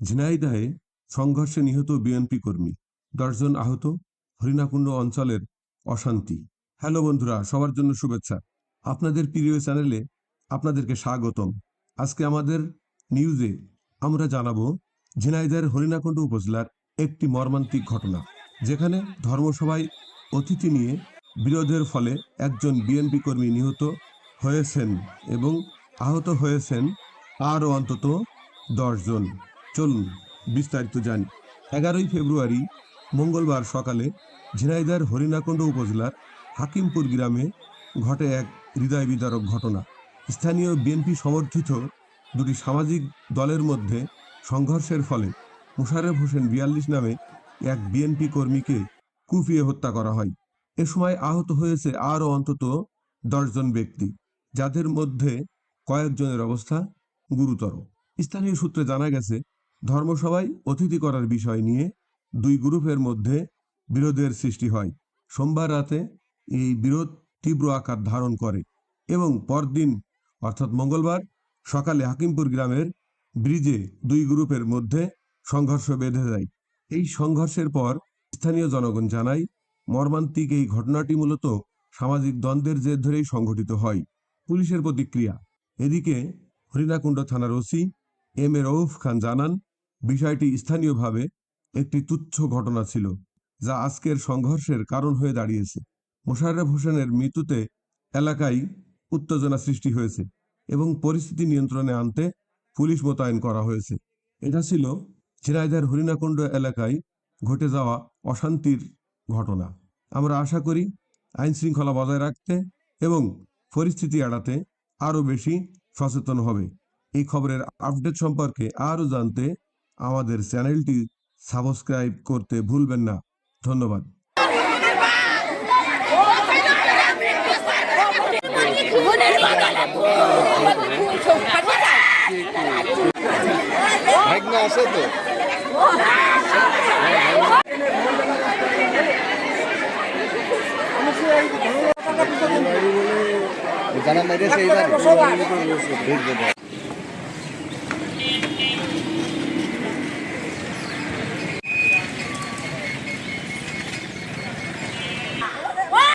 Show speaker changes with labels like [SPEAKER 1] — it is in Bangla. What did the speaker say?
[SPEAKER 1] ঝিনাইদহে সংঘর্ষে নিহত বিএনপি কর্মী দশজন আহত হরিণাকুণ্ড অঞ্চলের অশান্তি। হ্যালো বন্ধুরা, সবার জন্য শুভেচ্ছা। আপনাদের প্রিয় চ্যানেলে আপনাদেরকে স্বাগতম। আজকে আমাদের নিউজে আমরা জানাব ঝিনাইদহের হরিণাকুণ্ড উপজেলার একটি মর্মান্তিক ঘটনা, যেখানে ধর্মসভায় অতিথি নিয়ে বিরোধের ফলে একজন বিএনপি কর্মী নিহত হয়েছেন এবং আহত হয়েছেন আরও অন্তত দশজন। চলুন বিস্তারিত জানি। এগারোই ফেব্রুয়ারি, মঙ্গলবার সকালে ঝিনাইদার হরিণাকুণ্ড উপজেলার হাকিমপুর গ্রামে ঘটে এক হৃদয় বিদারক ঘটনা। স্থানীয় বিএনপি সমর্থিত দুটি সামাজিক দলের মধ্যে সংঘর্ষের ফলে মুশাররফ হোসেন বিয়াল্লিশ নামে এক বিএনপি কর্মীকে কুপিয়ে হত্যা করা হয়। এ সময় আহত হয়েছে আরও অন্তত দশজন ব্যক্তি, যাদের মধ্যে কয়েকজনের অবস্থা গুরুতর। স্থানীয় সূত্রে জানা গেছে ধর্মসভায় অতিথি করার বিষয় নিয়ে দুই গ্রুপের মধ্যে বিরোধের সৃষ্টি হয়। সোমবার রাতে এই বিরোধ তীব্র আকার ধারণ করে এবং পরদিন, অর্থাৎ মঙ্গলবার, সকালে হাকিমপুর গ্রামের ব্রিজে দুই গ্রুপের মধ্যে সংঘর্ষ বেঁধে যায়। এই সংঘর্ষের পর স্থানীয় জনগণ জানায়, মর্মান্তিক এই ঘটনাটি মূলত সামাজিক দ্বন্দ্বের জের ধরেই সংঘটিত হয়। পুলিশের প্রতিক্রিয়া। এদিকে হরিণাকুণ্ড থানার OC M A Rauf Khan জানান বিষয়টি স্থানীয়ভাবে একটি তুচ্ছ ঘটনা ছিল, যা আজকের সংঘর্ষের কারণ হয়ে দাঁড়িয়েছে। মোশাররফ হোসেনের মৃত্যুতে এলাকায় উত্তেজনা সৃষ্টি হয়েছে এবং পরিস্থিতি নিয়ন্ত্রণে আনতে পুলিশ মোতায়েন করা হয়েছে। এটা ছিল ঝিনাইদহের হরিণাকুণ্ড এলাকায় ঘটে যাওয়া অশান্তির ঘটনা। আমরা আশা করি আইন শৃঙ্খলা বজায় রাখতে এবং পরিস্থিতি এড়াতে আরও বেশি সচেতন হবে। এই খবরের আপডেট সম্পর্কে আরও জানতে আমাদের চ্যানেলটি সাবস্ক্রাইব করতে ভুলবেন না। ধন্যবাদ।
[SPEAKER 2] জানা মেরেছে এইবার